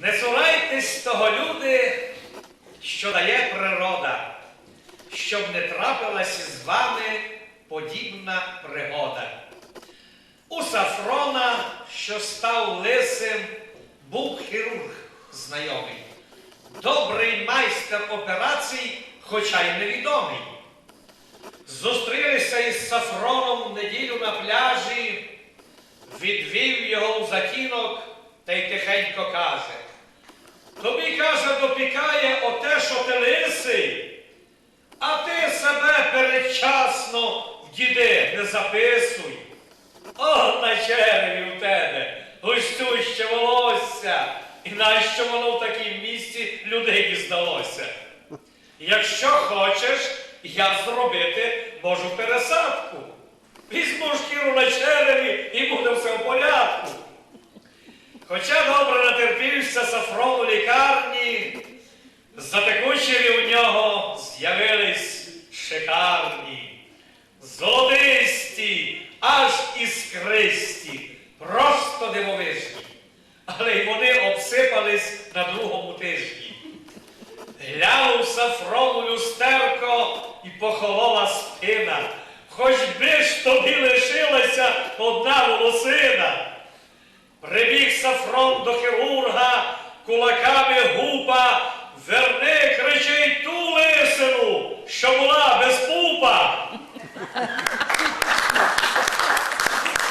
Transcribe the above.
Не цурайтесь того люди, що дає природа, щоб не трапилася з вами подібна пригода. У Сафрона, що став лисим, був хірург знайомий, добрий майстер операцій, хоча й невідомий. Зустрілися із Сафроном в неділю на пляжі, відвів його у затінок та й тихенько каже. Тобі, каже, допікає оте, що ти лисий, а ти себе передчасно в діди не записуй. О, на череві у тебе густюще волосся, і нащо воно в такому місці людині здалося? Якщо хочеш, я зробити можу пересадку. Візьму шкіру на череві і буде все в порядку. Хоча добре натерпівся Сафрон у лікарні, затекучері у нього з'явились шикарні, золотисті, аж іскристі, просто дивовижні. Але й вони обсипались на другому тижні. Глянув Сафрон у люстерко і похолола спина. Хоч би ж тобі лишилася одна волосина. Прибіг фронт до хірурга, кулаками гупа, верни, кричить ту лисину, що була